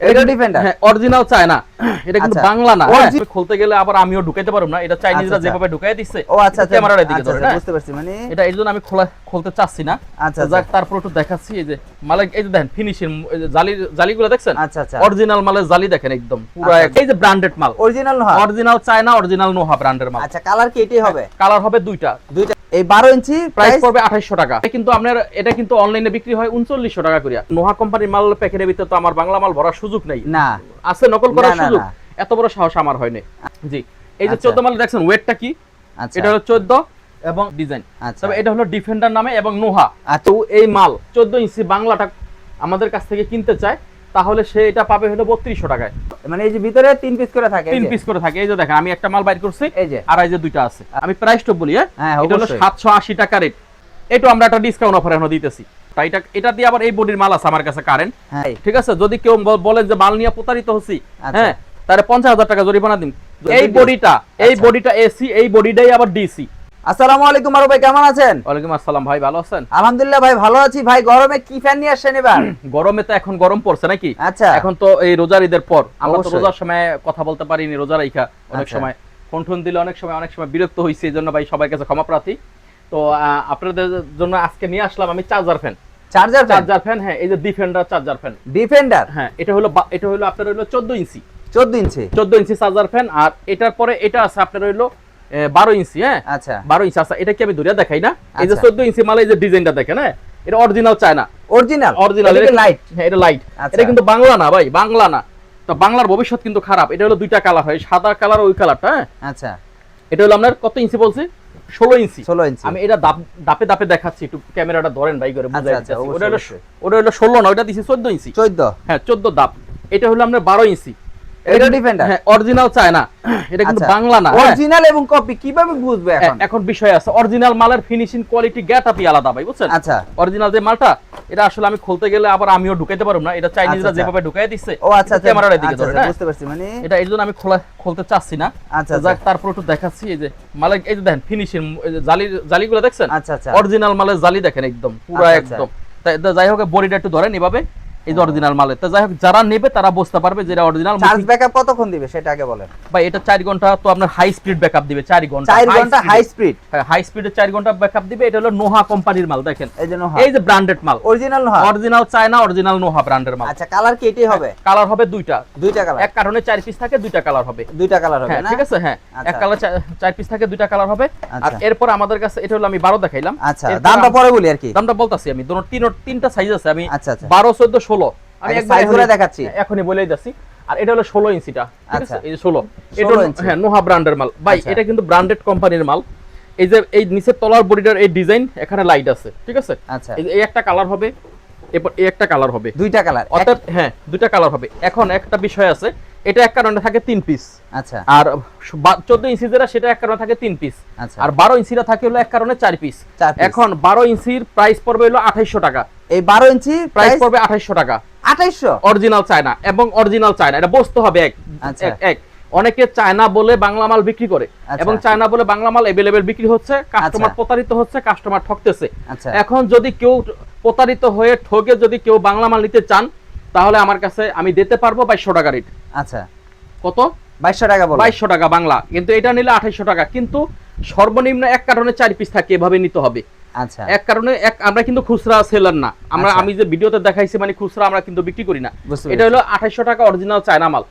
এটা ডিফেন্ডার হ্যাঁ original China. এটা কিন্তু আচ্ছা। বাংলা না হ্যাঁ, খুলতে গেলে আবার আমিও ঢুকাইতে পারব না। এটা চাইনিজরা আচ্ছা, যেভাবে ঢুকাই দিচ্ছে ও আচ্ছা আচ্ছা। ক্যামেরার দিকে আচ্ছা, ধরে আচ্ছা, হ্যাঁ। বুঝতে পারছি। মানে এটা আমি খোলা খুলতে চাচ্ছি না। আচ্ছা, যাক তারপর একটু দেখাচ্ছি এই যে এই যে দেখেন ফিনিশিং জালি জালিগুলো দেখছেন? আচ্ছা আচ্ছা। অরিজিনাল মালের জালি দেখেন একদম পুরো আচ্ছা, এই যে ব্র্যান্ডেড মাল। অরিজিনাল না অরিজিনাল চায়না অরিজিনাল নোহা ব্র্যান্ডের মাল। আচ্ছা কালার কি এটাই হবে? কালার হবে দুইটা। দুইটা। এই 12 ইঞ্চি প্রাইস পড়বে টাকা। কিন্তু আপনার এটা কিন্তু অনলাইনে বিক্রি হয় উনচল্লিশশো টাকা করিয়া। নোহা কোম্পানির মাল প্যাকেটের ভিতরে তো আমার বাংলা মাল ভরার সুযোগ নেই। না। আছে নকল করার সুযোগ। এত বড় সাহস আমার হয়নি। জি। এই যে আচ্ছা। চোদ্দ মাল দেখছেন ওয়েটটা কি? আচ্ছা। এটা হলো চোদ্দ এবং ডিজাইন আচ্ছা। তবে এটা হলো ডিফেন্ডার নামে এবং নোহা। আচ্ছা। তো এই মাল চোদ্দ ইঞ্চি বাংলাটা আমাদের কাছ থেকে কিনতে চায় তাহলে সে এটা পাবে হলো বত্রিশশো টাকায়। মানে এই যে ভিতরে তিন পিস করে থাকে তিন পিস করে থাকে। এই যে দেখেন আমি একটা মাল বাইর করছি এই যে। আর এই যে দুইটা আছে। আমি প্রাইসটা বলি হ্যাঁ? হ্যাঁ, এটা হলো অবশ্যই। সাতশো আশি টাকা রেট এটা আমরা একটা ডিসকাউন্ট অফার এখন দিতেছি। এটা এটা দিয়ে আবার এই বডির মাল আছে আমার কাছে কারেন্ট হ্যাঁ। ঠিক আছে? যদি কেউ বলেন যে মাল নিয়ে প্রতারিত হচ্ছি আচ্ছা। হ্যাঁ তাহলে পঞ্চাশ হাজার টাকা জরিমানা দিন। এই বডিটা এই আচ্ছা। বডিটা এসি এই বডিটাই আবার ডিসি আসসালামু আলাইকুম আরও ভাই কেমন আছেন? ওয়ালাইকুম আসসালাম ভাই ভালো আছেন? আলহামদুলিল্লাহ ভাই ভালো আছি। ভাই গরমে কি ফ্যান নিয়ে আসছেন এবার? গরমে তো এখন গরম পড়ছে নাকি? আচ্ছা। এখন তো এই রোজার ঈদের পর। আমরা তো রোজার সময় কথা বলতে পারিনি রোজা রাইখা। অনেক আচ্ছা। সময় দিলে অনেক সময় অনেক সময় বিরক্ত এই জন্য ভাই সবাই কাছে ক্ষমা প্রার্থী। তো আপনাদের জন্য আজকে নিয়ে আসলাম আমি charger fan charger charger fan হ্যাঁ এই যে ডিফেন্ডার চার্জার ফ্যান ডিফেন্ডার হ্যাঁ এটা হলো এটা হলো আপনার হলো চোদ্দ ইঞ্চি। 14 ইঞ্চি? চোদ্দ ইঞ্চি চার্জার ফ্যান আর এটার পরে এটা আছে আপনার হইল বারো ইঞ্চি হ্যাঁ? আচ্ছা। বারো ইঞ্চি আচ্ছা এটা কি আমি ধরে দেখাই না? এই যে আচ্ছা। চোদ্দ ইঞ্চি মালে এই যে ডিজাইনটা দেখেন হ্যাঁ? এটা অরিজিনাল চায়না অরিজিনাল অরিজিনাল এটা লাইট হ্যাঁ এটা লাইট আচ্ছা। এটা কিন্তু বাংলা না ভাই বাংলা না। তো বাংলার ভবিষ্যৎ কিন্তু খারাপ। এটা হলো দুইটা কালার হয় সাদা কালার ওই কালারটা হ্যাঁ? আচ্ছা। এটা হলো আপনার কত ইঞ্চি বলছি? ষোলো ইঞ্চি। 16 ইঞ্চি। আমি এটা দাপ- দাপে দাপে দেখাচ্ছি একটু ক্যামেরাটা ধরেন ভাই করে বুঝাই আচ্ছা, ওটা হলো ওটা হলো ষোলো না ওটা দিছি চোদ্দ ইঞ্চি। 14 হ্যাঁ চোদ্দ দাপ। এটা হলো আমরা বারো ইঞ্চি। এটা ডিফেন্ডার হ্যাঁ অরিজিনাল চায়না এটা কিন্তু আচ্ছা। বাংলা না। হ্যাঁ। অরিজিনাল এবং কপি কীভাবে বুঝবে এখন? এখন বিষয় আছে। অরিজিনাল মালের ফিনিশিং কোয়ালিটি আলাদা ভাই বুঝছেন? আচ্ছা। অরিজিনাল যে মালটা এটা আসলে আমি খুলতে গেলে আবার আমিও ঢুকাইতে পারব না। এটা চাইনিজরা আচ্ছা। যেভাবে ঢুকাই দিচ্ছে ও আচ্ছা আচ্ছা। ক্যামেরার দিকে আচ্ছা, ধরে আচ্ছা, হ্যাঁ। বুঝতে পারছি। মানে এটা জন্য আমি খোলা খুলতে চাচ্ছি না। আচ্ছা যাক তারপর একটু দেখাচ্ছি এই যে মালের এই যে দেখেন ফিনিশিং জালি জালিগুলো দেখছেন? আচ্ছা আচ্ছা। অরিজিনাল মালের জালি দেখেন একদম পুরো আচ্ছা, আচ্ছা। একদম। যাই হোক বডিটা একটু ধরেন এভাবে। এই যে অরিজিনাল মালের। তো যাই হোক যারা নেবে তারা বুঝতে পারবে যে এটা অরিজিনাল চার্জ ব্যাকআপ কতক্ষণ দিবে সেটা আগে বলেন। ভাই এটা 4 ঘণ্টা তো আপনার হাই স্পিড ব্যাকআপ দিবে 4 ঘণ্টা। 4 ঘণ্টা হাই স্পিড হাই স্পিডে 4 ঘণ্টা ব্যাকআপ দিবে এটা হলো নোহা কোম্পানির মাল দেখেন। এই জন্য এই যে ব্র্যান্ডেড মাল। অরিজিনাল না অরিজিনাল চায়না অরিজিনাল নোহা ব্র্যান্ডের মাল। আচ্ছা কালার কি এটাই হবে? কালার হবে দুইটা। দুইটা কালার এক কারণে চার পিস থাকে দুইটা কালার হবে। দুইটা কালার হবে হ্যাঁ না? ঠিক আছে হ্যাঁ। আচ্ছা। এক কালার চার পিস থাকে দুইটা কালার হবে। আর আচ্ছা। এরপর আমাদের কাছে এটা হলো আমি 12 দেখাইলাম। আচ্ছা দামটা পরে বলি আর কি। দামটা বলতাছি আমি দুটো তিন তিনটা সাইজ আছে আমি আচ্ছা, আচ্ছা। 12 14 16 আমি একবার size গুলো এখনই- দেখাচ্ছি। এখনই বলেই যাচ্ছি আর এটা হলো 16 ইঞ্চিটা আচ্ছা। এই 16 এটা 16 হলো- ইঞ্চি। হ্যাঁ নোহা ব্র্যান্ডের মাল। ভাই আচ্ছা। এটা কিন্তু ব্র্যান্ডেড কোম্পানির মাল। এই যে এই নিচের তলার বডিটার এই ডিজাইন এখানে লাইট আছে ঠিক আছে? আচ্ছা। এই একটা কালার হবে এরপর এই একটা কালার হবে। দুইটা কালার অর্থাৎ হ্যাঁ দুইটা কালার হবে। এখন একটা বিষয় আছে এটা এক কারণে থাকে তিন পিস আচ্ছা। আর চোদ্দ ইঞ্চি যেটা সেটা এক কারণে থাকে তিন পিস আচ্ছা। আর বারো ইঞ্চিটা থাকে হলো এক কারণে চার পিস এখন বারো ইঞ্চির প্রাইস পড়বে হলো আঠাইশশো টাকা। এই 12 ইঞ্চি প্রাইস পড়বে আঠাইশশো টাকা। 2800 অরিজিনাল চায়না এবং অরিজিনাল চায়না এটা বসতে হবে এক আচ্ছা। এক এক। অনেকে চায়না বলে বাংলা মাল বিক্রি করে আচ্ছা। এবং চায়না বলে বাংলা মাল এভেলেবেল বিক্রি হচ্ছে কাস্টমার আচ্ছা। প্রতারিত হচ্ছে কাস্টমার ঠকতেছে। এখন যদি কেউ প্রতারিত হয়ে ঠকে যদি কেউ বাংলা মাল নিতে চান তাহলে আমার কাছে আমি দিতে পারব বাইশশো টাকা রেট আচ্ছা। কত? 2200 টাকা বলো বাইশশো টাকা বাংলা কিন্তু এটা নিলে আঠাইশশো টাকা। কিন্তু সর্বনিম্ন এক কারণে চার পিস থাকে এভাবে নিতে হবে। আচ্ছা। এক কারণে এক আমরা কিন্তু খুচরা সেলার না। আমরা আচ্ছা। আমি যে ভিডিওতে দেখাইছি মানে খুচরা আমরা কিন্তু বিক্রি করি না। এটা হলো আঠাইশশো টাকা অরিজিনাল চায়না মাল।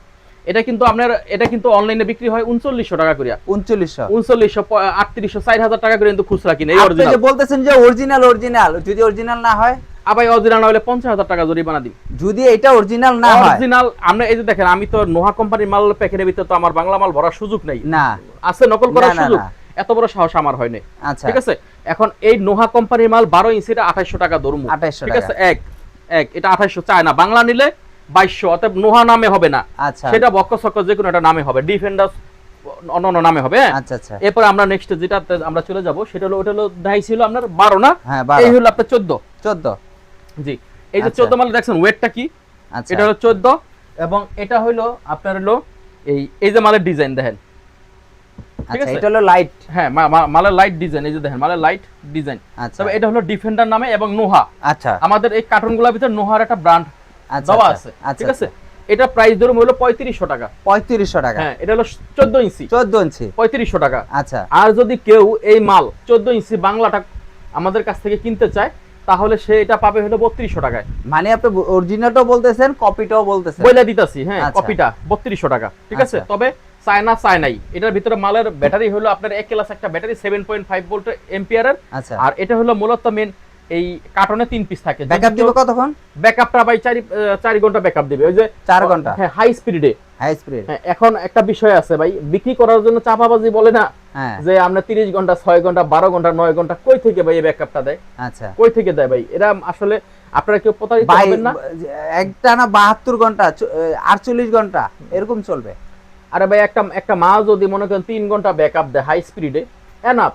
এটা কিন্তু আপনার এটা কিন্তু অনলাইনে বিক্রি হয় উনচল্লিশশো টাকা করিয়া। 3900 উনচল্লিশশো আটত্রিশশো চার হাজার টাকা করে কিন্তু খুচরা কিনে যে বলতেছেন যে অরিজিনাল অরিজিনাল যদি অরিজিনাল না হয়? আবার অরিজিনাল হলে পঞ্চাশ হাজার টাকা জরিমানা দিন। যদি এটা অরিজিনাল না অরিজিনাল আমরা এই যে দেখেন আমি তো নোহা কোম্পানির মাল প্যাকেটের ভিতরে তো আমার বাংলা মাল ভরার সুযোগ নেই। না। আছে নকল করার না, না, সুযোগ। না। এত বড় সাহস আমার হয়নি। আচ্ছা। ঠিক আছে? এখন এই নোহা কোম্পানির মাল বারো ইঞ্চিটা আঠাইশো টাকা 2800 ঠিক আছে? এক এক এটা আঠাইশো চায় না। বাংলা নিলে বাইশশো অতএব নোহা নামে হবে না। আচ্ছা। সেটা বক্ক চক্ক যে কোনো একটা নামে হবে। ডিফেন্ডার অন্য নামে হবে হ্যাঁ? আচ্ছা আচ্ছা। এরপর আমরা নেক্সট যেটা আমরা চলে যাব সেটা হলো ওটা হলো দাই ছিল আপনার বারো না? হ্যাঁ এই হলো আপনার চোদ্দ। 14 জি। এই যে আচ্ছা। চোদ্দ মাল দেখছেন ওয়েটটা কি? আচ্ছা। এটা হলো চোদ্দ এবং এটা হলো আপনার হলো এই এই যে মালের ডিজাইন দেখেন। ঠিক আচ্ছা আছে? এটা হলো লাইট হ্যাঁ মালের লাইট ডিজাইন এই যে দেখেন মালের লাইট ডিজাইন আচ্ছা। তবে এটা হলো ডিফেন্ডার নামে এবং নোহা। আচ্ছা। আমাদের এই কার্টুনগুলোর ভিতরে নোহার একটা ব্র্যান্ড আচ্ছা দেওয়া আচ্ছা, আছে আচ্ছা ঠিক আছে? এটা প্রাইস ধরুন হলো পঁয়ত্রিশশো টাকা। পঁয়ত্রিশশো টাকা। হ্যাঁ এটা হলো চোদ্দ ইঞ্চি। চোদ্দ ইঞ্চি। পঁয়ত্রিশশো টাকা। আচ্ছা। আর যদি কেউ এই মাল চোদ্দ ইঞ্চি বাংলাটা আমাদের কাছ থেকে কিনতে চায় তাহলে সে এটা পাবে হলো বত্রিশশো টাকায়। মানে আপনি অরিজিনালটাও বলতেছেন কপিটাও বলতেছেন। বইলে দিতেছি হ্যাঁ। কপিটা বত্রিশশো টাকা ঠিক আছে? আচ্ছা। তবে চায়না চায়নাই এটার ভিতরে মালের ব্যাটারি হলো আপনার এক ক্লাস একটা battery seven point five volt এম্পিয়ারের আর এটা হলো মূলত মেন এই কার্টনে তিন পিস থাকে। ব্যাকআপ দিবে কতক্ষণ? ব্যাকআপটা ভাই চারি আহ, চারি ঘণ্টা ব্যাকআপ দিবে। ওই যে চার ঘণ্টা। হ্যাঁ হাই স্পিডে হাই স্পিড এখন একটা বিষয় আছে ভাই বিক্রি করার জন্য চাপাবাজি বলে না হ্যাঁ। যে আমরা তিরিশ ঘণ্টা ছয় ঘণ্টা বারো ঘণ্টা নয় ঘণ্টা কই থেকে ভাই এই ব্যাকআপটা দেয়? আচ্ছা। কই থেকে দেয় ভাই? এরা আসলে আপনারা কেউ প্রতারিত হবেন না? একটা না বাহাত্তর ঘণ্টা আটচল্লিশ ঘণ্টা এরকম চলবে। আরে ভাই একটা একটা মা যদি মনে করেন তিন ঘণ্টা ব্যাকআপ দেয় হাই স্পিডে এনাফ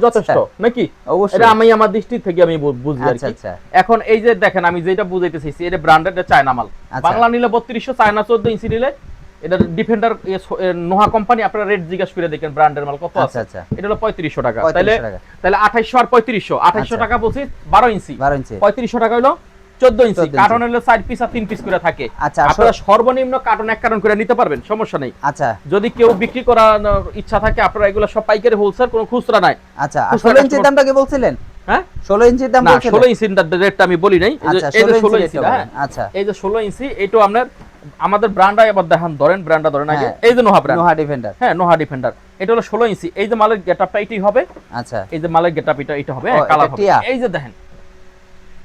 যথেষ্ট নাকি। অবশ্যই। এটা আমি আমার দৃষ্টি থেকে আমি বু- বুঝি আর আচ্ছা আচ্ছা। এখন এই যে দেখেন আমি যেটা বুঝাইতে চাইছি এটা ব্র্যান্ডেড চায়না মাল। আচ্ছা। বাংলা নিলে বত্রিশশো চায়না চোদ্দ ইঞ্চি নিলে এটা ডিফেন্ডার নোহা কোম্পানি আপনারা রেট জিজ্ঞাসা করে দেখেন ব্র্যান্ডের মাল কত আছে। এটা হলো পঁয়ত্রিশশো টাকা। 3500 তাহলে তাহলে আঠাইশশো আর পঁয়ত্রিশশো। আঠাইশশো। টাকা বলছি বারো ইঞ্চি। বারো ইঞ্চি। পঁয়ত্রিশশো টাকা হলো 14 ইঞ্চি। কার্টন হলো চার পিস আর তিন পিস করে থাকে। আচ্ছা আপনারা সর্বনিম্ন কার্টন এক কার্টন করে নিতে পারবেন সমস্যা নেই। আচ্ছা। যদি কেউ বিক্রি করার ইচ্ছা থাকে আপনারা এগুলো সব পাইকারি হোলসেল কোনো খুচরা নাই। আচ্ছা আর খুচরা ষোলো ইঞ্চির customer- দামটা কি বলছিলেন? হ্যাঁ? ষোলো ইঞ্চির দাম বলছিলেন? ষোলো ইঞ্চি রেটটা আমি বলি নাই। এই যে- আচ্ছা এই যে ষোলো ষোলো ইঞ্চি ইঞ্চি হ্যাঁ। আচ্ছা। এই যে ইঞ্চি এটা আপনার আমাদের ব্র্যান্ডটা এবার দেখান ধরেন ব্র্যান্ডটা ধরেন আগে। হ্যাঁ। এই যে নোহা ব্র্যান্ড নোহা ডিফেন্ডার হ্যাঁ নোহা ডিফেন্ডার এটা হলো ষোলো ইঞ্চি এই যে মালের গেটআপটা এটাই হবে। আচ্ছা। এই যে মালের গেটআপ এটা এটা হবে কালার হবে। এই যে দেখেন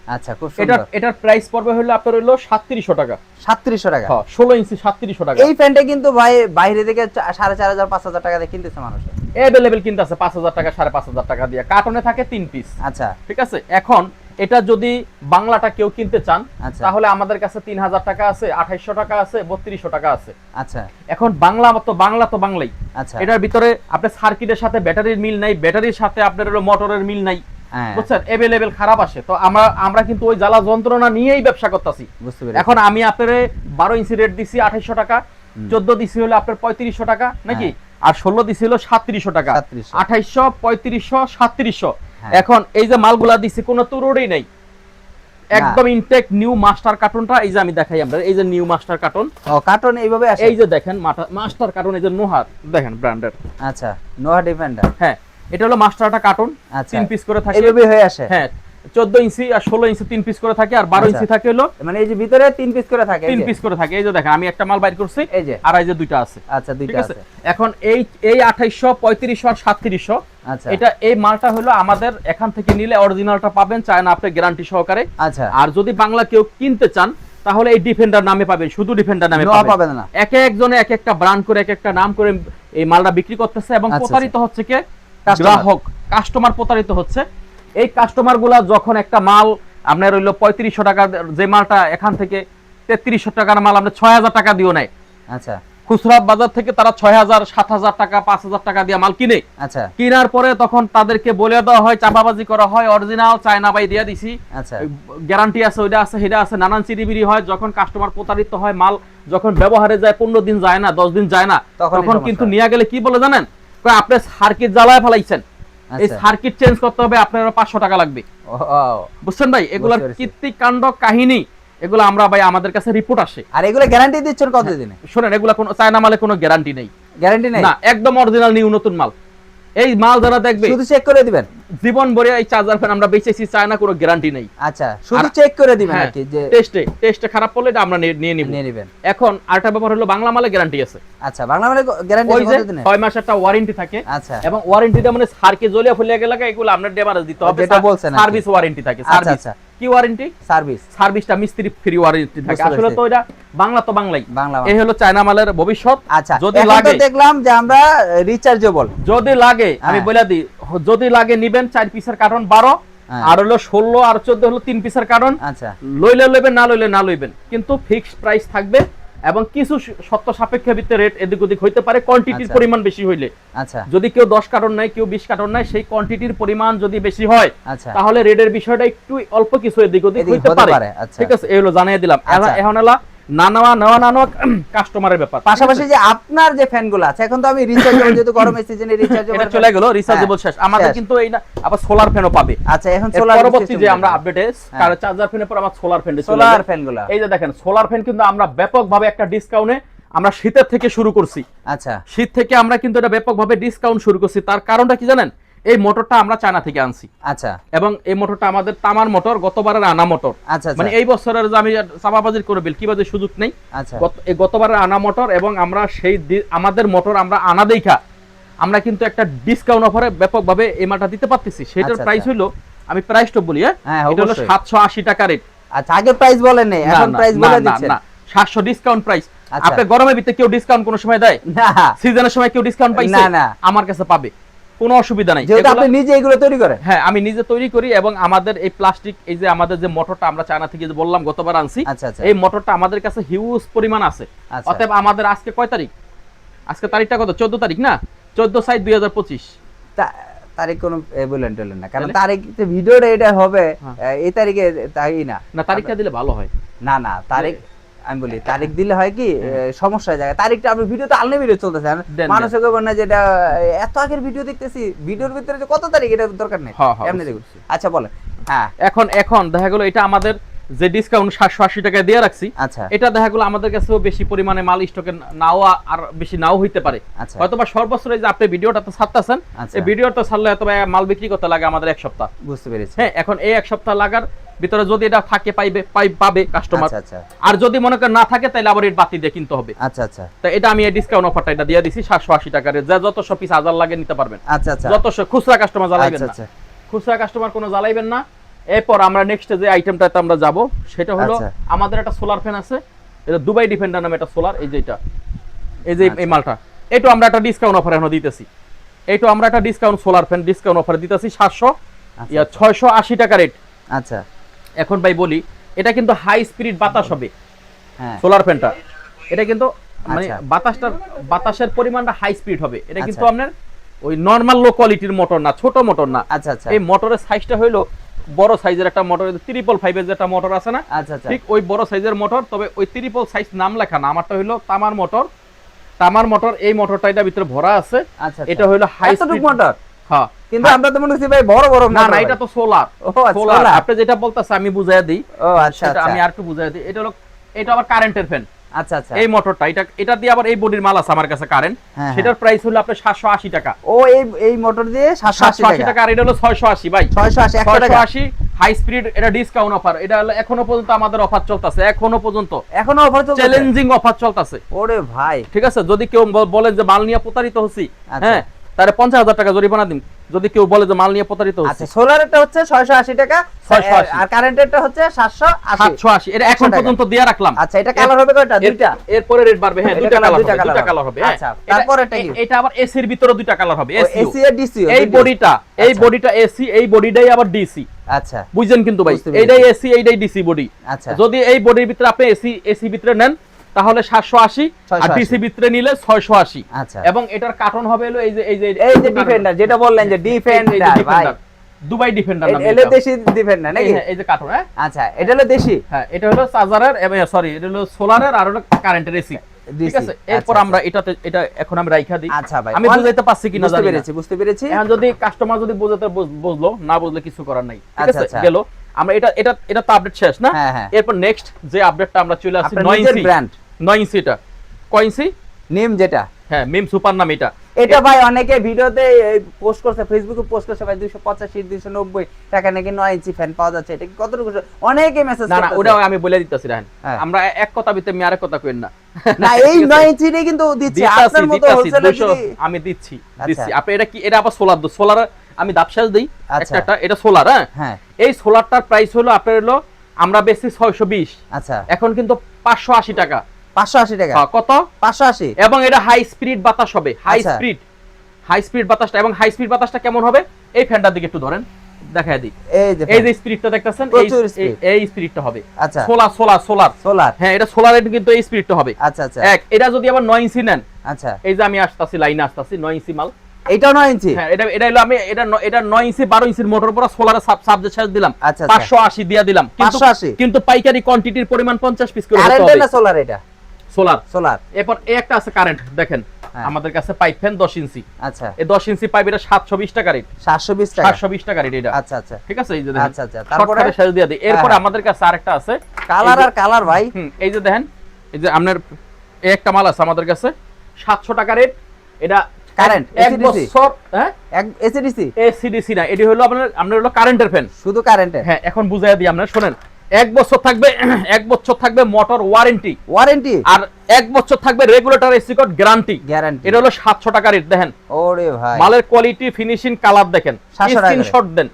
আচ্ছা খুব এটা সুন্দর। এটার প্রাইস পড়বে হলো আপনার হলো সাতত্রিশশো টাকা। সাতত্রিশশো টাকা? হ্যাঁ ষোলো ইঞ্চি সাতত্রিশশো টাকা। এই কিন্তু ভাই বাইরে থেকে চা- সাড়ে চার হাজার পাঁচ হাজার টাকা দিয়ে কিনতেছে মানুষ। কিনতে আছে পাঁচ হাজার টাকা সাড়ে পাঁচ হাজার টাকা দিয়ে। কার্টনে থাকে তিন পিস আচ্ছা। ঠিক আছে? এখন এটা যদি বাংলাটা কেউ কিনতে চান আচ্ছা। তাহলে আমাদের কাছে তিন হাজার টাকা আছে আঠাইশশো টাকা আছে বত্রিশশো টাকা আছে। আচ্ছা। এখন বাংলা তো বাংলা তো বাংলাই। আচ্ছা। এটার ভিতরে আপনার সার্কিটের সাথে ব্যাটারির মিল নাই ব্যাটারির সাথে আপনার মোটরের মিল নাই। বুঝছেন? এভেলেবেল খারাপ আসে। তো আমরা আমরা কিন্তু ওই জ্বালা যন্ত্রণা নিয়েই ব্যবসা করতেছি। এখন আমি আপনার বারো ইঞ্চি রেট দিছি আঠাইশশো টাকা চোদ্দ দিছি হলো আপনার পঁয়ত্রিশশো টাকা নাকি? আর ষোলো দিছি হলো সাতত্রিশশো টাকা। আঠাইশশো পঁয়ত্রিশশো সাতত্রিশশো। হ্যাঁ। এখন এই যে মালগুলা দিছি কোনো তুরোড়ই নেই। একদম ইনটেক নিউ মাস্টার কার্টুনটা এই যে আমি দেখাই আমরা এই যে নিউ মাস্টার কার্টুন ও কার্টন এইভাবে আসে? এই যে দেখেন মাস্টার কার্টুন এই যে নোহার দেখেন ব্র্যান্ডের আচ্ছা নোহা ডিফেন্ডার হ্যাঁ। এটা হলো মাস্টারটা কার্টুন আচ্ছা। তিন পিস করে থাকে। এইভাবে হয়ে আসে? হ্যাঁ চোদ্দ ইঞ্চি আর ষোলো ইঞ্চি তিন পিস করে থাকে আর বারো আচ্ছা। ইঞ্চি থাকে হলো মানে এই যে ভিতরে তিন পিস করে থাকে তিন পিস করে থাকে। এই যে দেখেন আমি একটা মাল বাইর করছি এই যে। আর এই যে দুইটা আছে। আচ্ছা দুইটা আছে? এখন এই এই আঠাইশশো পঁয়ত্রিশশো আর সাতত্রিশশো আচ্ছা। এটা এই মালটা হলো আমাদের এখান থেকে নিলে অরিজিনালটা পাবেন চায় না আপনি গ্যারান্টি সহকারে। আচ্ছা। আর যদি বাংলা কেউ কিনতে চান তাহলে এই ডিফেন্ডার নামে পাবেন শুধু ডিফেন্ডার নামে পাবেন। পাবেন না। এক একজনে এক একটা ব্র্যান্ড করে এক একটা নাম করে এই মালটা বিক্রি করতেছে এবং আচ্ছা, প্রতারিত হচ্ছে কে। গ্রাহক কাস্টমার প্রতারিত হচ্ছে। এই কাস্টমারগুলা যখন একটা মাল আপনার রইল পঁয়ত্রিশশো টাকা যে মালটা এখান থেকে তেত্রিশশো টাকার মাল আপনার ছয় হাজার টাকা দিও নেয়। আচ্ছা। খুচরা বাজার থেকে তারা ছয় হাজার সাত হাজার টাকা পাঁচ হাজার টাকা দিয়ে মাল কিনে। আচ্ছা। কেনার পরে তখন তাদেরকে বলে দেওয়া হয় চাপাবাজি করা হয় অরিজিনাল চায়না বাই দিয়ে দিছি। আচ্ছা। গ্যারান্টি আছে ওইটা আছে সেটা আছে নানান চিরিবিরি হয়। যখন কাস্টমার প্রতারিত হয় মাল যখন ব্যবহারে যায় পনেরো দিন যায় না দশ দিন যায় না তখন কিন্তু নিয়ে গেলে কি বলে জানেন? আপনি সার্কিট জ্বালায় ফেলাইছেন। এই আচ্ছা। সার্কিট চেঞ্জ করতে হবে আপনার পাঁচশো টাকা লাগবে। বুঝছেন ভাই? এগুলার কীর্তি কাণ্ড কাহিনী এগুলো আমরা ভাই আমাদের কাছে রিপোর্ট আসে। আর এগুলো গ্যারান্টি দিচ্ছেন কতদিনে? শোনেন এগুলা কোনো চায়না মালে কোনো গ্যারান্টি নেই। গ্যারান্টি নেই? না একদম অরিজিনাল নিউ নতুন মাল। এই মাল যারা দেখবে। শুধু চেক করে দিবেন? জীবন ভরে এই চার্জার ফ্যান আমরা বেচেছি চায়না কোনো গ্যারান্টি নেই। আচ্ছা শুধু চেক করে দিবেন হ্যাঁ আর কি যে টেস্টে টেস্টে খারাপ পড়লে এটা আমরা নিয়ে- নিব। নিয়ে নেবেন। এখন আরেকটা ব্যাপার হলো বাংলা মালে গ্যারান্টি আছে। আচ্ছা বাংলা মালে গ্যারান্টি কত কতদিনে ছয় মাস একটা ওয়ারেন্টি থাকে। আচ্ছা। এবং ওয়ারেন্টিটা মানে সারকে জ্বলিয়ে ফুলিয়ে গেলে এগুলো আপনার ডেমারেজ দিতে হবে। যেটা বলছেন সার্ভিস ওয়ারেন্টি থাকে সার্ভিস আচ্ছা। কি ওয়ারেন্টি সার্ভিস। সার্ভিসটা মিস্ত্রি ফ্রি ওয়ারেন্টি থাকে। আসলে তো এটা বাংলা তো বাংলাই। বাংলা এই হলো চায়না মালের ভবিষ্যৎ। আচ্ছা যদি লাগে দেখলাম যে আমরা রিচার্জেবল যদি লাগে আমি হ্যাঁ। বলে দিই যদি লাগে নিবেন চার পিসের কার্টন বারো হ্যাঁ। আর হলো ষোলো আর চোদ্দ হলো তিন পিসের কার্টন আচ্ছা। লইলে লইবেন না লইলে না লইবেন। কিন্তু ফিক্সড প্রাইস থাকবে এবং কিছু সত্য সাপেক্ষ ভিত্তিতে রেট এদিক ওদিক হইতে পারে কোয়ান্টিটির আচ্ছা। পরিমাণ বেশি হইলে আচ্ছা যদি কেউ দশ কার্টন নেয় কেউ বিশ কার্টন নেয় সেই কোয়ান্টিটির পরিমাণ যদি বেশি হয় আচ্ছা তাহলে রেটের বিষয়টা একটু অল্প কিছু এদিক ওদিক হইতে পারে আচ্ছা। ঠিক আছে এই হলো জানিয়ে দিলাম। এখন- এখন হলো না নেওয়া নেওয়া না নেওয়া কাস্টমারের ব্যাপার। পাশাপাশি যে আপনার যে ফ্যানগুলো আছে এখন তো আমি যেহেতু গরমের সিজনে এটা চলে গেল রিচার্জেবল শেষ। আমাদের কিন্তু এই না আবার সোলার ফ্যানও পাবে। আচ্ছা এখন সোলার পরবর্তী যে আমরা আপডেটে হ্যাঁ। কার চার্জার ফ্যানের পর আমার সোলার ফ্যান সোলার ফ্যানগুলো এই যে দেখেন সোলার ফ্যান কিন্তু আমরা ব্যাপকভাবে একটা ডিসকাউন্টে আমরা শীতের থেকে শুরু করছি। আচ্ছা। শীত থেকে আমরা কিন্তু এটা ব্যাপকভাবে ডিসকাউন্ট শুরু করছি। তার কারণটা কি জানেন? এই মোটরটা আমরা চায়না থেকে আনছি। আচ্ছা। এবং এই মোটরটা আমাদের তামার মোটর গতবারের আনা মোটর। আচ্ছা মানে এই বছরের যে আমি চাপাবাজির করে বিল কি বাজে সুযোগ নেই। আচ্ছা। এই গতবারের আনা মোটর এবং আমরা সেই আমাদের মোটর আমরা আনা দেখা। আমরা কিন্তু একটা ডিসকাউন্ট অফারে ব্যাপকভাবে এই মালটা দিতে পারতেছি। সেটার আচ্ছা, প্রাইস আচ্ছা। হলো আমি প্রাইসটা বলি হ্যাঁ? হ্যাঁ, এটা হলো। সাতশো আশি টাকা রেট আচ্ছা আগে প্রাইস বলেন নাই এখন প্রাইস বলে দিচ্ছেন সাতশো ডিসকাউন্ট প্রাইস আচ্ছা। আপনি গরমের ভিতরে কেউ ডিসকাউন্ট কোনো সময় দেয়? না। সিজনের সময় কেউ ডিসকাউন্ট পাইছে? না, না। আমার কাছে পাবে। কোনো অসুবিধা নাই। যেহেতু আপনি নিজে এগুলো তৈরি করেন। হ্যাঁ আমি নিজে তৈরি করি এবং আমাদের এই প্লাস্টিক এই যে আমাদের যে মোটরটা আমরা চায়না থেকে যে বললাম গতবার আনছি আচ্ছা আচ্ছা। এই মোটরটা আমাদের কাছে হিউজ পরিমাণ আছে। আচ্ছা। অতএব আমাদের আজকে কয় তারিখ? আজকে তারিখটা কত? চোদ্দ তারিখ না? চোদ্দ সাইড দুই হাজার পঁচিশ। তা- তারিখ কোনো বলেন টলেন না কারণ? তারিখ ভিডিওটা এটা হবে হ্যাঁ। এই তারিখে তাই না। না তারিখটা দিলে ভালো হয়। না না তারিখ আমি বলি তারিখ দিলে হয় কি সমস্যা হয়ে যায়। তারিখটা আপনি ভিডিও তো আলনে ভিডিও চলতেছে। মানুষের কেউ না যেটা এত আগের ভিডিও দেখতেছি ভিডিওর ভিতরে যে কত তারিখ এটা দরকার নেই। হ্যাঁ, হ্যাঁ, এমনি দেখুন আচ্ছা বলেন। হ্যাঁ। এখন এখন দেখা গেলো এটা আমাদের যে ডিসকাউন্ট সাতশো আশি টাকায় দিয়ে রাখছি আচ্ছা। এটা দেখা গেলো আমাদের কাছেও বেশি পরিমাণে মাল স্টকে নাও আর বেশি নাও হইতে পারে। আচ্ছা। হয়তো বা সর্বোচ্চ যে আপনি ভিডিওটা তো ছাড়তেছেন আচ্ছা। এই ভিডিওটা ছাড়লে হয়তো মাল বিক্রি করতে লাগে আমাদের এক সপ্তাহ। বুঝতে পেরেছি। হ্যাঁ এখন এই এক সপ্তাহ লাগার ভিতরে যদি এটা থাকে পাইবে পাই পাবে কাস্টমার আর যদি মনে করেন না থাকে তাহলে আবার এর বাতি দিয়ে কিনতে হবে। আচ্ছা আচ্ছা। তো এটা আমি এই ডিসকাউন্ট অফারটা এটা দিয়ে দিছি সাতশো আশি টাকার যা যত সব পিস হাজার লাগে নিতে পারবেন। আচ্ছা আচ্ছা। যত খুচরা কাস্টমার জ্বালাইবেন না। খুচরা কাস্টমার কোনো জ্বালাইবেন না। এরপর আমরা নেক্সট যে আইটেমটাতে আমরা যাব সেটা হলো আচ্ছা। আমাদের একটা সোলার ফ্যান আছে। এটা দুবাই ডিফেন্ডার নামে একটা সোলার এই যে এটা। এই যে এই আচ্ছা। মালটা। এটাও আমরা একটা ডিসকাউন্ট অফার এখন দিতেছি। এইটা আমরা একটা discount solar fan discount offer দিতেছি সাতশো আচ্ছা, ইয়া ছয়শো আশি টাকা রেট আচ্ছা। এখন ভাই বলি এটা কিন্তু হাই স্পিরিট বাতাস হবে। হ্যাঁ। সোলার ফ্যানটা এটা কিন্তু মানে। বাতাসটার বাতাসের পরিমাণটা হাই স্পিড হবে। এটা কিন্তু। আপনার ওই নর্মাল লো কোয়ালিটির মোটর না ছোট মোটর না। আচ্ছা আচ্ছা। এই মোটরের সাইজটা হইল বড় সাইজের একটা মোটর ট্রিপল ফাইভের যেটা মোটর আছে না? আচ্ছা আচ্ছা। ঠিক ওই বড় সাইজের মোটর তবে ওই ট্রিপল সাইজ নাম লেখা না। আমারটা হইল তামার মোটর তামার মোটর এই মোটরটা এটা ভিতরে ভরা আছে। আচ্ছা এটা হইল হাই স্পিড মোটর হ্যাঁ। কিন্তু আমরা তো মনে করছি ভাই বড় বড় না না এটা তো সোলার ও আচ্ছা সোলার আপনি যেটা বলতেছে আমি বুঝাই দিই। ও আচ্ছা আচ্ছা। আমি আর একটু বুঝাই দিই। এটা হলো এটা আবার কারেন্টের ফ্যান আচ্ছা আচ্ছা। এই মোটরটা এটা এটা দিয়ে আবার এই বডির মাল আছে আমার কাছে কারেন্ট সেটার প্রাইস হলো আপনার সাতশো আশি টাকা। ও এই এই মোটর দিয়ে সাতশো আশি সাতশো আশি টাকা। টাকা আর এটা হলো ছয়শো আশি ভাই। ছয়শো আশি একশো ছয়শো টাকা আশি হাই স্পিড এটা ডিসকাউন্ট অফার এটা এখনও পর্যন্ত আমাদের অফার চলতেছে এখনও পর্যন্ত। এখনও অফার চলছে চ্যালেঞ্জিং অফার চলতেছে। ওরে ভাই। ঠিক আছে? যদি কেউ বলেন যে মাল নিয়ে প্রতারিত হচ্ছি আচ্ছা। হ্যাঁ তাহলে পঞ্চাশ হাজার টাকা জরিমানা দিন যদি কেউ বলে যে মাল নিয়ে প্রতারিত হচ্ছে। আচ্ছা সোলারেরটা হচ্ছে ছয়শো আশি টাকা 680 আর কারেন্টেরটা হচ্ছে সাতশো আশি। সাতশো আশি। এটা এখন পর্যন্ত দিয়ে রাখলাম। আচ্ছা এটা কালার হবে কয়টা? এর- দুইটা? এরপরে রেট বাড়বে হ্যাঁ দুইটা কালার হবে দুইটা কালার হবে হ্যাঁ। আচ্ছা, তারপর এটা কি? এটা আবার এসির ভিতরে দুইটা কালার হবে এসি এসি আর ডিসি এই বডিটা এই আচ্ছা। বডিটা এসি এই বডিটাই আবার ডিসি আচ্ছা। বুঝছেন কিন্তু ভাই? এইটাই এসি এইটাই ডিসি বডি আচ্ছা। যদি এই বডির ভিতরে আপনি এসি এসি ভিতরে নেন তাহলে সাতশো আশি আর ডিসি ভিতরে নিলে ছয়শো আশি। আচ্ছা। এবং এটার কার্টন হবে হলো এই যে এই যে এই যে ডিফেন্ডার যেটা বললেন যে ডিফেন্ডার ভাই। দুবাই ডিফেন্ডার নামে এলে এটা। দেশি ডিফেন্ডার নাকি? এই যে কার্টন হ্যাঁ? আচ্ছা এটা হলো দেশি? হ্যাঁ এটা হলো চার্জারের এবং সরি এটা হলো সোলারের আর হলো কারেন্টের এসি ঠিক আছে? এরপর আচ্ছা, আমরা এটাতে এটা এখন আমি রাইখা দিই। আচ্ছা ভাই। আমি বুঝাইতে পারছি কিনা জানি না। পেরেছি বুঝতে পেরেছি। এখন যদি কাস্টমার যদি বুঝাতে বুঝ- বুঝলো না বুঝলে কিছু করার নাই। ঠিক আচ্ছা, আছে? আচ্ছা। গেল। আমরা এটা এটা এটা তো আপডেট শেষ না? হ্যাঁ, হ্যাঁ। এরপর নেক্সট যে আপডেটটা আমরা চলে আসছি 9 ইঞ্চি ব্র্যান্ড 9 ইঞ্চি এটা। কয় ইঞ্চি? নিম যেটা। হ্যাঁ মিম সুপার নাম এটা। এটা ভাই অনেকে ভিডিওতে পোস্ট করছে ফেসবুকে পোস্ট করছে ভাই দুইশো পঁচাশি দুইশো নব্বই টাকা নাকি নয় ইঞ্চি ফ্যান পাওয়া যাচ্ছে। এটা কতটুকু অনেকে মেসেজ না না ওটা আমি বলে দিতেছি রাহেন। হ্যাঁ। আমরা এক কথা আমি আরেক কথা কইন না। না এই নয় ইঞ্চিটাই কিন্তু দিচ্ছে। আপনার মতো হোলসেলার আমি দিচ্ছি আচ্ছা। দিচ্ছি। আপনি এটা কি এটা আবার সোলার সোলার আমি দিই। আচ্ছা। একটা এটা সোলার হ্যাঁ? হ্যাঁ। এই সোলারটার প্রাইস হলো আপনার হলো আমরা বেশি ছয়শো বিশ। আচ্ছা। এখন কিন্তু পাঁচশো আশি টাকা। পাঁচশো আশি টাকা। হ্যাঁ, কত? পাঁচশো আশি। এবং এটা হাই স্পিড বাতাস হবে। হাই আচ্ছা। স্পিড হাই স্পিড বাতাসটা এবং হাই স্পিড বাতাসটা কেমন হবে? এই ফ্যানটার দিকে একটু ধরেন দেখায় দিই। এই যে এই যে স্পিডটা দেখতেছেন এই প্রচুর এই- স্পিডটা হবে। আচ্ছা। সোলার সোলার সোলার সোলার হ্যাঁ এটা সোলারের কিন্তু এই স্পিডটা হবে। আচ্ছা আচ্ছা। এক এটা যদি আবার নয় ইঞ্চি নেন আচ্ছা। এই যে আমি আসতাছি লাইনে আসতাছি নয় ইঞ্চি মাল। এইটাও নয় ইঞ্চি? হ্যাঁ এটা এটা হলো আমি এটা এটা 9 ইঞ্চি 12 ইঞ্চির মোটর পুরো সোলারে সাবজেক্ট চার্জ দিলাম। আচ্ছা, আচ্ছা। 580 দিয়া দিলাম। কিন্তু 580 কিন্তু পাইকারি কোয়ান্টিটির পরিমাণ 50 পিস করে হতে হবে। সোলার এটা? সোলার সোলার এরপর এই একটা আছে কারেন্ট দেখেন। হ্যাঁ। আমাদের কাছে পাইপ ফ্যান 10 ইঞ্চি। আচ্ছা। এই 10 ইঞ্চি পাইপ এটা 720 টাকা রেট 720 টাকা। 720 টাকা রেট এটা। আচ্ছা আচ্ছা। ঠিক আছে? এই যে দেখেন। আচ্ছা, আচ্ছা। তারপরে? দিয়ে দিই। এরপর হ্যাঁ। আমাদের কাছে আরেকটা আছে। কালার এই যে- আর কালার ভাই। হুম, এই যে দেখেন। এই যে আপনার এই একটা মাল আছে আমাদের কাছে। 700 টাকা রেট এটা Current, এক বছর হ্যাঁ? এসিডিসি এসিডিসি না। এটি হলো আপনার আপনার হলো কারেন্টের ফ্যান শুধু কারেন্টে হ্যাঁ এখন বুঝাই দিই আপনার শুনেন। এক বছর থাকবে এক বছর থাকবে মোটর ওয়ারেন্টি ওয়ারেন্টি আর এক বছর থাকবে regulator AC cord guarantee guarantee এটা হলো 700 টাকা রেট দেখেন। ওরে ভাই। মালের কোয়ালিটি ফিনিশিং কালার দেখেন। 700 টাকা স্ক্রিনশট দেন।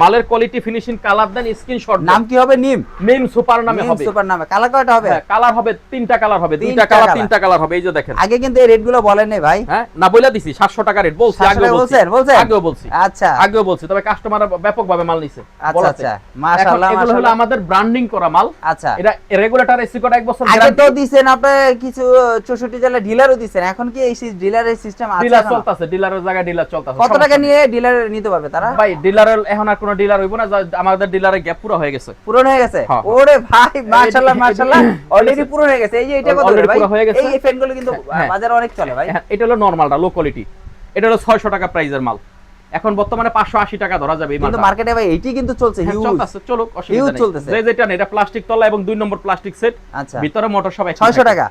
মালের কোয়ালিটি ফিনিশিং কালার দেন স্ক্রিনশট নাম কি হবে? নিম? মিম সুপার নামে নিম হবে। সুপার নামে। কালার কয়টা হবে? হ্যাঁ কালার হবে তিনটা কালার হবে। দুইটা কালার তিনটা কালার হবে এই যে দেখেন। আগে কিন্তু এই রেটগুলো বলেন নাই ভাই। হ্যাঁ না বইলা দিছি 700 টাকা রেট বলছি 700 আগেও টাকা বলছি। বলছেন, বলছেন? আগেও বলছি। আচ্ছা। আগেও বলছি তবে কাস্টমার ব্যাপকভাবে মাল নিছে আচ্ছা আচ্ছা। এখন মাশাআল্লাহ এগুলো হলো আমাদের ব্র্যান্ডিং করা মাল। আচ্ছা। এটা রেগুলেটর এসি কোড এক বছর আগে তো দিছেন আপনি কিছু 64 জেলা ডিলারও দিছেন। এখন কি এই ডিলারের সিস্টেম আছে ডিলার? চলতেছে ডিলারের জায়গায় ডিলার চলতেছে কত টাকা নিয়ে ডিলার নিতে পারবে তারা? ভাই ডিলারের এখন আর কোনো ডিলার হইব না আমাদের ডিলারের গ্যাপ পুরো হয়ে গেছে। পূরণ হয়ে গেছে? হ্যাঁ, হ্যাঁ। ওরে ভাই মাশাআল্লাহ মাশাআল্লাহ। অলরেডি পূরণ হয়ে গেছে। এই যে এটা কত ভাই? হয়ে গেছে। এই ফ্যানগুলো কিন্তু হ্যাঁ। বাজারে অনেক চলে ভাই। এটা হলো নরমালটা লো কোয়ালিটি এটা হলো 600 টাকা প্রাইজের মাল। এখন বর্তমানে 580 টাকা ধরা যাবে কিন্তু মার্কেটে ভাই এইটি কিন্তু চলছে হিউজ চলুক অসুবিধা নেই। যে যেটা এটা প্লাস্টিক তলা এবং দুই নম্বর প্লাস্টিক সেট আচ্ছা। ভিতরে মোটর সব 600 টাকা?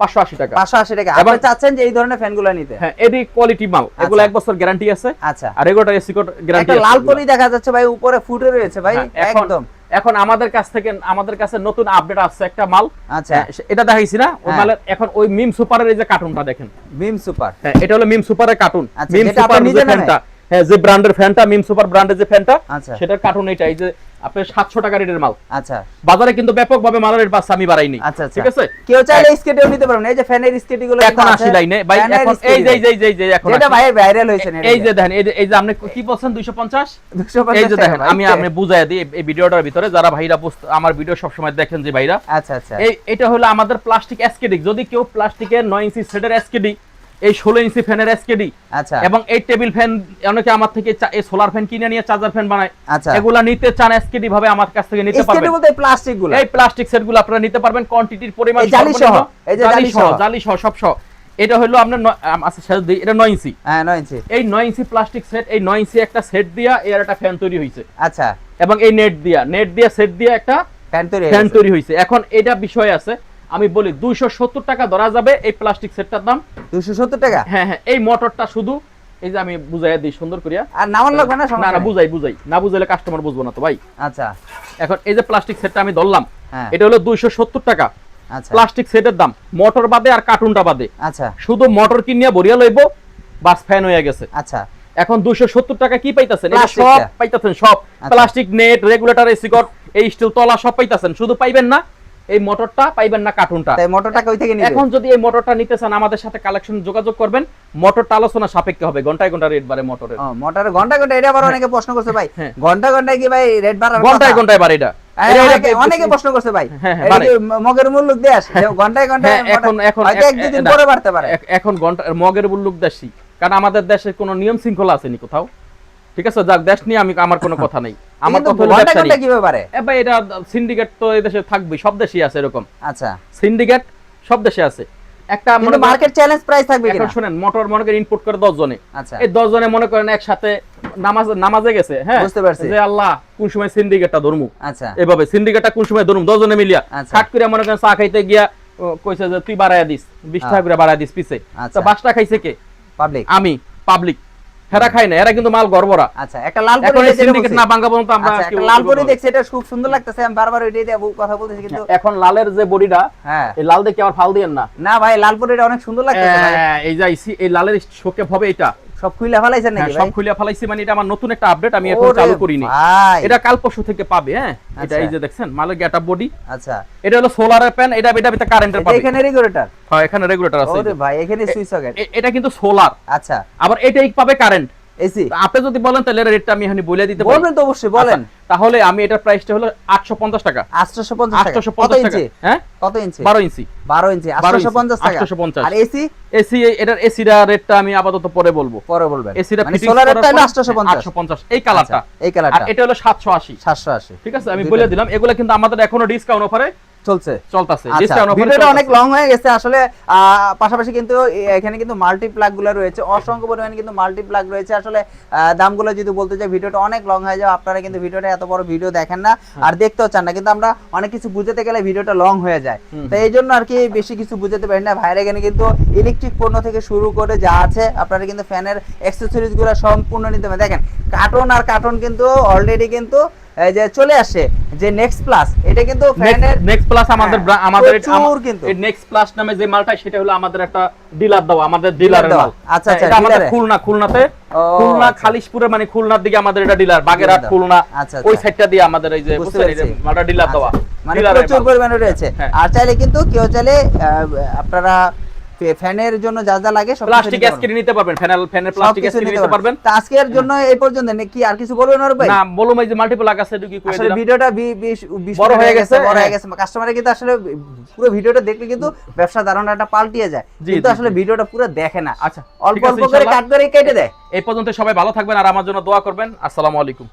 580 টাকা। 580 টাকা। আপনি চাচ্ছেন যে এই ধরনের ফ্যানগুলো নিতে? হ্যাঁ এডি কোয়ালিটি মাল। এগুলো আচ্ছা। এক বছর গ্যারান্টি আছে। আচ্ছা। আর এগুলোটা এসি কোড গ্যারান্টি একটা লাল পলি দেখা যাচ্ছে ভাই উপরে ফুটে রয়েছে ভাই একদম। এখন আমাদের কাছ থেকে আমাদের কাছে নতুন আপডেট আসছে একটা মাল। আচ্ছা। হ্যাঁ, এটা দেখাইছি না। ওই হ্যাঁ। মালের এখন ওই মিম সুপারের এই যে কার্টুনটা দেখেন। Beam super. হ্যাঁ এটা হলো মিম সুপারের কার্টুন আচ্ছা, মিম সুপার নিজে? ফ্যানটা। হ্যাঁ যে ব্র্যান্ডের ফ্যানটা মিম সুপার ব্র্যান্ডের যে ফ্যানটা আচ্ছা। সেটার কার্টুন এটা এই যে আপনার 700 টাকা রেটের মাল। আচ্ছা। বাজারে কিন্তু ব্যাপকভাবে মালের রেট বাড়ছে আমি বাড়াইনি। আচ্ছা আচ্ছা। ঠিক আছে? কেউ চাইলে স্কেটিও নিতে পারবেন এই যে ফ্যানের স্কেটি গুলো এখন আসি লাইনে। ভাই এখন এই যে এই যে এই যে- এখন আসি। ভাই ভাইরাল এই যে দেখেন এই যে এই যে আপনি কি বলছেন 250 এই যে দেখেন আমি আমি বুঝাই দিই এই- ভিডিওটার ভিতরে। যারা ভাইরা আমার ভিডিও সবসময় দেখেন যে ভাইরা। আচ্ছা আচ্ছা। এই এটা হলো আমাদের প্লাস্টিক এসকেডি যদি কেউ প্লাস্টিকের 9 ইঞ্চি সেটের এসকেডি এই 16 ইঞ্চি ফ্যানের এসকেডি আচ্ছা। এবং এই টেবিল ফ্যান অনেকে আমার থেকে এই সোলার ফ্যান কিনে নিয়ে চার্জার ফ্যান বানায়। আচ্ছা। এগুলা নিতে চান এসকেডি ভাবে আমার কাছ থেকে নিতে পারবেন। বলতে প্লাস্টিকগুলো? এই প্লাস্টিক সেটগুলো আপনারা নিতে পারবেন। কোয়ান্টিটির পরিমাণ জালি সহ, এই যে জালি সহ। জালি সহ সব সহ। এটা হলো আপনার আচ্ছা শেষ দিই, এটা 9 ইঞ্চি। হ্যাঁ 9 ইঞ্চি। এই 9 ইঞ্চি প্লাস্টিক সেট এই 9 ইঞ্চি একটা সেট দিয়া এর একটা ফ্যান তৈরি হয়েছে আচ্ছা। এবং এই নেট দিয়া নেট দিয়া সেট দিয়া একটা ফ্যান তৈরি ফ্যান তৈরি হয়েছে এখন এটা বিষয় আছে আমি বলি 270 টাকা ধরা যাবে এই প্লাস্টিক সেটটার দাম। 270 টাকা? হ্যাঁ হ্যাঁ এই মোটরটা শুধু এই যে আমি বুঝাই দিই সুন্দর করিয়া। আর নামান লাগবে না না না বুঝাই বুঝাই। না বুঝাইলে কাস্টমার বুঝব না তো ভাই। আচ্ছা। এখন এই যে প্লাস্টিক সেটটা আমি ধরলাম হ্যাঁ। এটা হলো 270 টাকা। আচ্ছা। প্লাস্টিক সেটের দাম মোটর বাদে আর কার্টুনটা বাদে। আচ্ছা। শুধু মোটর কিনিয়া ভরিয়া লইব বাস ফ্যান হয়ে গেছে। আচ্ছা। এখন 270 টাকা কি পাইতেছেন? সব পাইতেছেন সব। আচ্ছা। Plastic net regulator AC cord এই স্টিল তলা সব পাইতেছেন। শুধু পাইবেন না এই মোটরটা পাইবেন না কার্টুনটা তাই মোটরটা কই থেকে নিবে? এখন যদি এই মোটরটা নিতে চান আমাদের সাথে কালেকশন যোগাযোগ করবেন। মোটরটা আলোচনা সাপেক্ষে হবে ঘন্টায় ঘণ্টা রেট বাড়ে মোটরের ও মোটর ঘণ্টা ঘণ্টা এটা আবার অনেকে প্রশ্ন করছে ভাই। হ্যাঁ। ঘণ্টা ঘন্টায় কি ভাই রেড বাড়ার ঘন্টায় ঘন্টায় বাড়ে এটা। অনেকে- প্রশ্ন করছে ভাই। হ্যাঁ, হ্যাঁ, মগের মূল্য দেশ? ঘন্টায় ঘন্টায় হ্যাঁ, এখন এখন এক- দুদিন পরে বাড়তে পারে। এখন ঘণ্টা মগের বুল্লুক দেশি কারণ আমাদের দেশে কোনো নিয়ম শৃঙ্খলা আসেনি কোথাও। ঠিক আছে? যাক দেশ নিয়ে আমি আমার কোনো কথা নেই। আমার কথা হলো ব্যবসা কীভাবে পারে? এ ভাই এটা সিন্ডিকেট তো এই দেশে থাকবে সব দেশেই আছে এরকম। আচ্ছা। সিন্ডিকেট সব দেশে আছে। একটা মনে মার্কেট চ্যালেঞ্জ প্রাইস থাকবে এখন শুনেন মোটর মনে করেন ইনপুট করে 10 জনে আচ্ছা। এই 10 জনে মনে করেন একসাথে নামাজ নামাজে গেছে হ্যাঁ? বুঝতে পারছি। যে আল্লাহ কোন সময় সিন্ডিকেটটা ধরমু? আচ্ছা। এভাবে সিন্ডিকেটটা কোন সময় ধরুম? 10 জনে মিলিয়া। খাট করে মনে করেন চা খাইতে গিয়া কইছে যে তুই বাড়ায়া দিস 20 টাকা। করে বাড়ায়া দিস পিছে। আচ্ছা। তো বাসটা খাইছে কে? পাবলিক আমি পাবলিক হেরা খায় না এরা কিন্তু মাল গড়বড়া আচ্ছা একটা লাল পরি সিন্ডিকেট না ভাঙা পর্যন্ত আমরা আচ্ছা একটা লাল পরি দেখছি এটা খুব সুন্দর লাগতেছে আমি বারবার ওইটাই দিয়ে কথা বলতেছি কিন্তু এখন লালের যে বডিটা হ্যাঁ। এই লাল দেখে আবার ফাল দিয়েন না। না ভাই লাল পরিটা অনেক সুন্দর লাগতেছে ভাই। হ্যাঁ, এই যে এই লালের শোকে হবে এটা। সব খুইলা ফেলাইছেন হ্যাঁ, নাকি সব ভাই খুলে ফেলাইছি মানে এটা আমার নতুন একটা আপডেট আমি এখন চালু করিনি। এটা কাল পরশু থেকে পাবে হ্যাঁ? এটা আচ্ছা। এই যে দেখছেন মালের গেটআপ বডি আচ্ছা। এটা হলো সোলার প্যান এটা এটা ভিতরে কারেন্টের পাবে। এখানে রেগুলেটর হ্যাঁ এখানে রেগুলেটর আছে ওরে ভাই এখানে সুইচ সকেট এটা কিন্তু সোলার আচ্ছা। আবার এটাই পাবে কারেন্ট এসি আপনি যদি বলেন তাহলে রেটটা আমি এখানে বলে দিতে বলবেন তো অবশ্যই বলেন। আচ্ছা, তাহলে আমি এটার প্রাইসটা হলো 850 টাকা। 850 টাকা। 850 টাকা। হ্যাঁ? কত ইঞ্চি? 12 ইঞ্চি। 12 ইঞ্চি। 850 টাকা। 850 আর এসি? এসি এটার রেটটা আমি আপাতত পরে বলব। পরে বলবেন। এসিটা মানে সোলারেরটা হলো 850 850 এই কালারটা। আচ্ছা, এই আর এটা হলো 780 780 ঠিক আছে আমি। বলে দিলাম। এগুলা কিন্তু আমাদের এখনও ডিসকাউন্ট অফারে চলছে। চলতেছে। আচ্ছা ভিডিওটা অনেক লং হয়ে গেছে। আসলে পাশাপাশি কিন্তু এখানে কিন্তু মাল্টি প্লাগগুলো রয়েছে। অসংখ্য পরিমাণে কিন্তু মাল্টি প্লাগ রয়েছে। আসলে দামগুলো যদি বলতে চাই ভিডিওটা অনেক লং হয়ে যাবে। আপনারা কিন্তু ভিডিওটা এত বড় ভিডিও দেখেন না। আর দেখতেও চান না। কিন্তু আমরা অনেক কিছু বুঝাতে গেলে ভিডিওটা লং হয়ে যায়। তো এই জন্য আর কি বেশি কিছু বুঝাতে পারি না। ভাইরা এখানে কিন্তু ইলেকট্রিক পণ্য থেকে শুরু করে যা আছে আপনারা কিন্তু ফ্যানের অ্যাক্সেসরিজগুলো সম্পূর্ণ নিতে পারেন। দেখেন কার্টন আর কার্টন কিন্তু অলরেডি কিন্তু এই যে চলে আসে যে নেক্সট প্লাস এটা কিন্তু ফ্যানের নেক্সট প্লাস আমাদের হ্যাঁ, আমাদের কিন্তু। নেক্সট প্লাস নামে যে মালটা সেটা হলো আমাদের একটা ডিলার দেওয়া আমাদের ডিলারের মাল আচ্ছা, আচ্ছা, এটা আমাদের খুলনা খুলনাতে খুলনা আচ্ছা। খালিশপুরে মানে খুলনার দিকে আমাদের এটা ডিলার বাগেরহাট খুলনা আচ্ছা, ওই আচ্ছা। সাইডটা দিয়ে আমাদের এই যে। মালটা ডিলার দেওয়া আচ্ছা, মানে প্রচুর পরিমাণে রয়েছে হ্যাঁ। আর চাইলে কিন্তু কেউ চাইলে আপনারা ফ্যানের জন্য যা যা লাগে সব প্লাস্টিক নিতে স্ক্রিন নিতে পারবেন ফ্যানেল ফ্যানের প্লাস্টিক স্ক্রিন নিতে পারবেন। তা আজকের জন্য এই পর্যন্ত নাকি আর কিছু বলবেন ওর ভাই? না বলুম এই যে মাল্টিপল কই আসলে ভিডিওটা বড় হয়ে গেছে, বড় হয়ে হ্যাঁ। গেছে। কাস্টমারে কিন্তু আসলে পুরো ভিডিওটা দেখলে কিন্তু ব্যবসা ধারণাটা পাল্টিয়ে যায়। কিন্তু আসলে ভিডিওটা পুরো দেখে না। আচ্ছা অল্প অল্প করে কাট করে কেটে দেয়। এই পর্যন্ত সবাই ভালো থাকবেন আর আমার জন্য দোয়া করবেন। আসসালামু আলাইকুম।